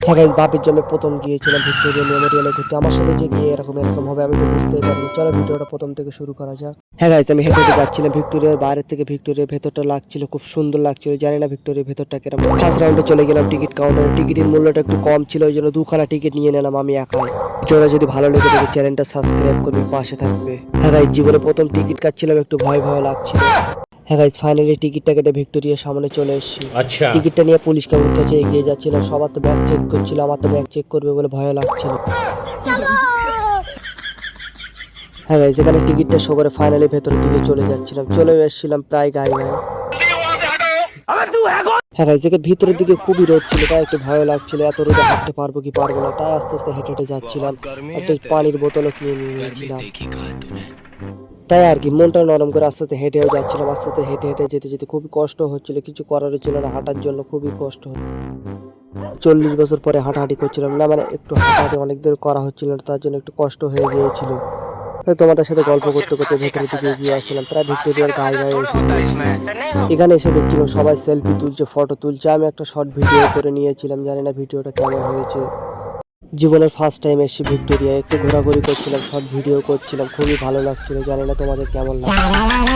হ্যাঁ বাপের জন্য প্রথম গিয়েছিলাম ভিক্টোরিয়া মেমোরিয়ালে ঘুরতে। আমার সাথে যে গিয়ে এরকম এরকম হবে, আমি তো বুঝতেই পারিনি। চলো ভিডিওটা প্রথম থেকে শুরু করা যাক। হ্যাঁ গাইজ আমি হেঁটে যাচ্ছিলাম ভিক্টোরিয়ার বাইরের থেকে। ভিক্টোরিয়ার ভেতরটা লাগছিল, খুব সুন্দর লাগছিল। জানি না ভিক্টোরিয়ার ভেতরটা কেরম ফার্স্ট রাউন্ডে চলে গেলাম টিকিট কাউন্টারে টিকিটের মূল্যটা একটু কম ছিল, ওই জন্য দুখানা টিকিট নিয়ে নিলাম আমি একাই। ভিডিওটা যদি ভালো লেগে থাকে চ্যানেলটা সাবস্ক্রাইব করবে, পাশে থাকবে। হ্যাঁ গাইজ জীবনে প্রথম টিকিট কাটছিলাম, একটু ভয় ভয় লাগছিল। হ্যাঁ গাইজ ফাইনালি টিকিটটা কেটে ভিক্টোরিয়ার সামনে চলে এসেছি। আচ্ছা। টিকিটটা নিয়ে পুলিশ কেমন কাছে এগিয়ে যাচ্ছিল সবার তো ব্যাগ চেক করছিল আমার তো ব্যাগ চেক করবে বলে ভয় লাগছিল। হ্যাঁ গাইজ এখানে টিকিটটা শো করে ফাইনালি ভেতরের দিকে চলে যাচ্ছিলাম চলে এসেছিলাম প্রায় গাড়ি গায়ে হ্যাঁ গাইজ একে ভিতরের দিকে খুবই রোদ ছিল তাই একটু ভয় লাগছিল এত রোদে হাঁটতে পারব কি পারব না তাই আস্তে আস্তে হেঁটে হেঁটে যাচ্ছিলাম। একটা পানির বোতলও কিনে নিয়েছিলাম। তাই আর কি মনটা নরম করে আস্তে আস্তে হেঁটেও যাচ্ছিলাম আস্তে আস্তে হেঁটে হেঁটে যেতে যেতে খুবই কষ্ট হচ্ছিল, কিছু করার ছিল না, হাঁটার জন্য খুবই কষ্ট চল্লিশ বছর পরে হাঁটাহাঁটি করছিলাম, না মানে একটু হাঁটাহাঁটি অনেক দিন করা হচ্ছিল না, তার জন্য একটু কষ্ট হয়ে গিয়েছিল। তোমাদের সাথে গল্প করতে করতে ভেতরের দিকে এগিয়ে আসছিলাম, প্রায় ভিক্টোরিয়ার গায়ে গায়ে এসে এখানে এসে দেখছিলাম সবাই সেলফি তুলছে, ফটো তুলছে, আমি একটা শর্ট ভিডিও করে নিয়েছিলাম, জানি না ভিডিওটা কেমন হয়েছে। জীবনের ফার্স্ট টাইম এসে ভিক্টোরিয়া একটু ঘোরাঘুরি করছিলাম সব ভিডিও করছিলাম খুবই ভালো লাগছিল জানি না তোমাদের কেমন লাগে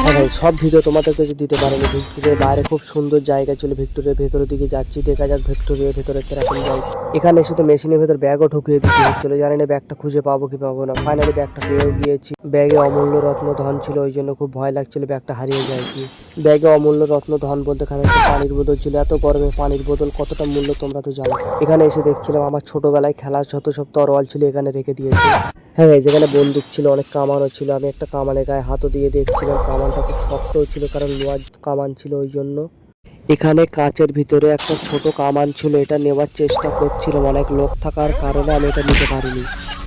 হ্যাঁ ভাই, সব ভিডিও তোমাদের কাছে দিতে পারিনি ভিক্টোরিয়ার বাইরে খুব সুন্দর জায়গা ছিল ভিক্টোরিয়ার ভেতরের দিকে যাচ্ছি দেখা যাক ভিক্টোরিয়ার ভেতরে কীরকম যাই এখানে এসে তো মেশিনের ভেতর ব্যাগও ঢুকিয়ে দিতে হচ্ছিল জানি না ব্যাগটা খুঁজে পাবো কি পাবো না। ফাইনালি ব্যাগটা পেয়েও গিয়েছি। ব্যাগে অমূল্য রত্ন ধন ছিল ওই জন্য খুব ভয় লাগছিল ব্যাগটা হারিয়ে যায় কি। ব্যাগে অমূল্য রত্ন ধন বলতে খালি পানির বোতল ছিল এত গরমে পানির বোতল কতটা মূল্য তোমরা তো জানো। এখানে এসে দেখছিলাম আমার ছোটবেলায় খেলার যত সব তরোয়াল ছিল এখানে রেখে দিয়েছে। হ্যাঁ যেখানে বন্দুক ছিল, অনেক কামানও ছিল। আমি একটা কামানের গায়ে হাতও দিয়ে দেখছিলাম। কামানটা খুব শক্তও ছিল, কারণ লোহার কামান ছিল ওই জন্য। এখানে কাঁচের ভিতরে একটা ছোট কামান ছিল, এটা নেওয়ার চেষ্টা করছিলাম। অনেক লোক থাকার কারণে আমি এটা নিতে পারিনি।